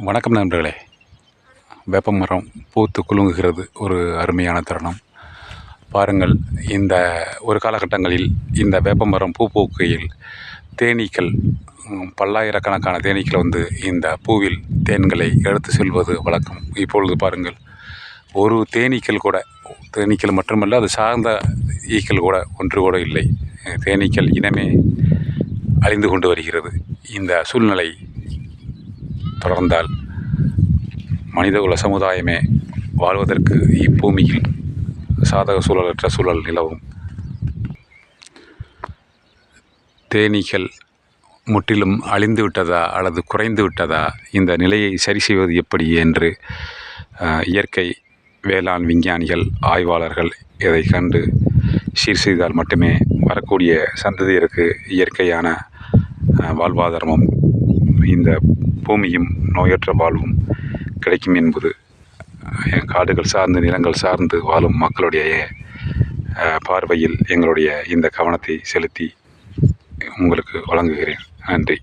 வணக்கம் நண்பர்களே. வேப்பமரம் பூத்து குலுங்குகிறது. ஒரு அருமையான தருணம். பாருங்கள் இந்த ஒரு காலகட்டங்களில் இந்த வேப்பமரம் பூ பூக்கையில் தேனீக்கள் பல்லாயிரக்கணக்கான தேனீக்கள் வந்து இந்த பூவில் தேன்களை எடுத்து செல்வது வழக்கம். இப்பொழுது பாருங்கள் ஒரு தேனீக்கள் கூட தேனீக்கள் மட்டுமல்ல அது சார்ந்த ஈக்கள் கூட ஒன்று கூட இல்லை. தேனீக்கள் இனமே அழிந்து கொண்டு வருகிறது. இந்த சூழ்நிலை தொடர்ந்தால் மனிதகுல சமுதாயமே வாழ்வதற்கு இப்பூமியில் சாதக சூழலற்ற சூழல் நிலவும். தேனீக்கள் முற்றிலும் அழிந்து விட்டதா அல்லது குறைந்து விட்டதா? இந்த நிலையை சரி செய்வது எப்படி என்று இயற்கை வேளாண் விஞ்ஞானிகள் ஆய்வாளர்கள் இதை கண்டு சீர் செய்தால் மட்டுமே வரக்கூடிய சந்ததியருக்கு இயற்கையான வாழ்வாதாரமும் இந்த பூமியும் நோயற்ற வாழ்வும் கிடைக்கும் என்பது காடுகள் சார்ந்து நிலங்கள் சார்ந்து வாழும் மக்களுடைய பார்வையில் எங்களுடைய இந்த கவனத்தை செலுத்தி உங்களுக்கு வழங்குகிறேன். நன்றி.